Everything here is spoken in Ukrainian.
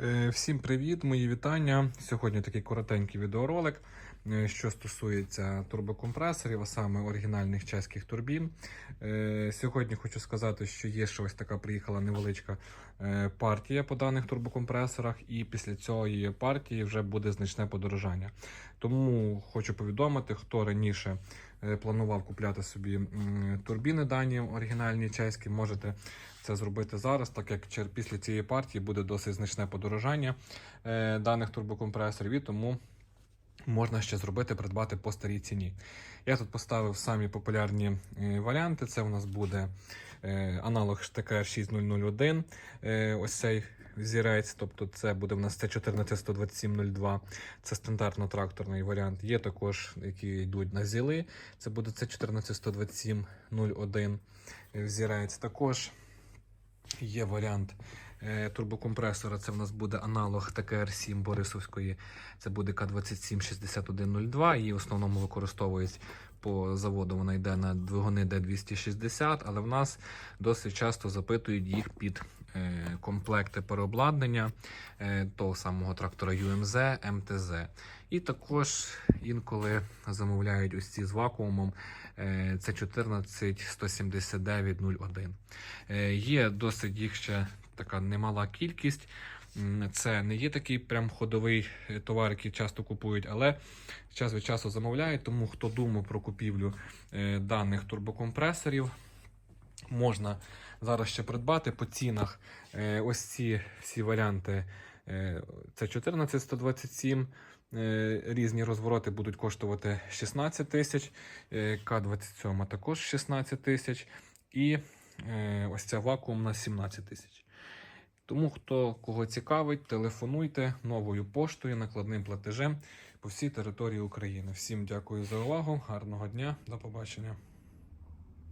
Е, Всім привіт, мої вітання. Сьогодні такий коротенький відеоролик, е, що стосується турбокомпресорів, а саме оригінальних чеських турбін. Е, Сьогодні хочу сказати, що є ще ось така приїхала невеличка партія по даних турбокомпресорах, і після цієї партії вже буде значне подорожання. Тому хочу повідомити, хто раніше планував купляти собі турбіни дані оригінальні чеські, можете це зробити зараз, так як після цієї партії буде досить значне подорожання е, даних турбокомпресорів, і тому можна ще зробити, придбати по старій ціні. Я тут поставив самі популярні е, варіанти. Це у нас буде е, аналог ШТКР 6001. Е, ось цей взірець, тобто це буде в нас С14-12702. Це стандартно-тракторний варіант. Є також, які йдуть на зіли. Це буде С14-12701 взірець. Також Є варіант е, турбокомпресора. Це в нас буде аналог ТКР-7 Борисовської. Це буде К276102. Її в основному використовують по заводу. Вона йде на двигуни D260, але в нас досить часто запитують їх під комплекти переобладнання е, того самого трактора UMZ, МТЗ. І також інколи замовляють ось ці з вакуумом. е, Це 1417901. Е, Є досить їх ще така немала кількість. Це не є такий прям ходовий е, товар, який часто купують, але час від часу замовляють. Тому хто думав про купівлю е, даних турбокомпресорів, можна зараз ще придбати по цінах. Е, Ось ці всі варіанти. е, Це 14127. е, Різні розвороти будуть коштувати 16 тисяч, е, К27 також 16 тисяч. І ось ця вакуумна 17 тисяч. Тому, хто кого цікавить, телефонуйте новою поштою, накладним платежем по всій території України. Всім дякую за увагу, гарного дня, до побачення.